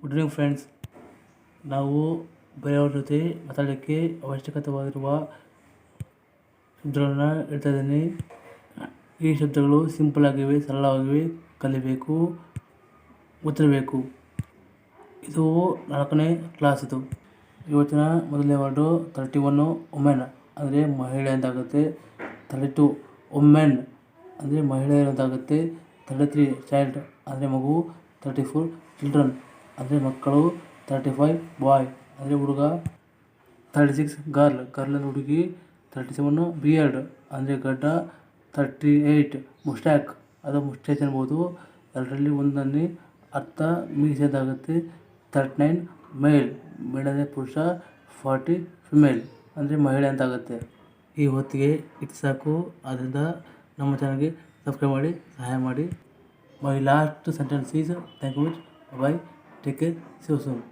Good evening friends ನಾವು ಬೇರೆಯವ್ರ ಜೊತೆ ಮಾತಾಡಲಿಕ್ಕೆ ಅವಶ್ಯಕತೆವಾಗಿರುವ ಶಬ್ದಗಳನ್ನು ಹೇಳ್ತಾ ಇದ್ದೀನಿ. ಈ ಶಬ್ದಗಳು ಸಿಂಪಲ್ ಆಗಿವೆ, ಸರಳವಾಗಿವೆ, ಕಲಿಬೇಕು, ಗೊತ್ತಿರಬೇಕು. ಇದು ನಾಲ್ಕನೇ ಕ್ಲಾಸ್ ಇದು. ಇವತ್ತಿನ ಮೊದಲನೇ ವರ್ಡು ತರ್ಟಿ ಒನ್ನು ವುಮೆನ್ ಅಂದರೆ ಮಹಿಳೆ ಅಂತಾಗುತ್ತೆ. ತರ್ಟಿ ಟು ವುಮೆನ್ ಅಂದರೆ ಮಹಿಳೆಯರು ಅಂತಾಗುತ್ತೆ. ತರ್ಟಿ ತ್ರೀ ಚೈಲ್ಡ್ ಅಂದರೆ ಮಗು. ತರ್ಟಿ ಫೋರ್ ಚಿಲ್ಡ್ರನ್ ಅಂದರೆ ಮಕ್ಕಳು ತರ್ಟಿ ಫೈವ್ ಬಾಯ್ ಅಂದರೆ ಹುಡುಗ ತರ್ಟಿ ಸಿಕ್ಸ್ ಗರ್ಲ್ ಗರ್ಲ್ ಅಂದರೆ ಹುಡುಗಿ ತರ್ಟಿ ಸೆವೆನ್ನು ಬಿಯರ್ಡ್ ಅಂದರೆ ಗಡ್ಡ ತರ್ಟಿ ಏಯ್ಟ್ ಮುಸ್ಟ್ಯಾಕ್ ಅದು ಮುಸ್ಟ್ಯಾಚ್ ಅನ್ಬೋದು. ಎರಡರಲ್ಲಿ ಒಂದರಲ್ಲಿ ಅರ್ಥ ಮೀಸೆದಾಗುತ್ತೆ ತರ್ಟಿ ನೈನ್ ಮೇಲ್ ಮೇಲ್ ಅಂದರೆ ಪುರುಷ ಫಾರ್ಟಿ ಫಿಮೇಲ್ ಅಂದರೆ ಮಹಿಳೆ ಅಂತ ಆಗುತ್ತೆ. ಈ ಹೊತ್ತಿಗೆ ಇದು ಸಾಕು. ಅದರಿಂದ ನಮ್ಮ ಚಾನಲ್ಗೆ ಸಬ್ಸ್ಕ್ರೈಬ್ ಮಾಡಿ, ಸಹಾಯ ಮಾಡಿ. My last sentence is thank you much take ठीक है? शिव सुन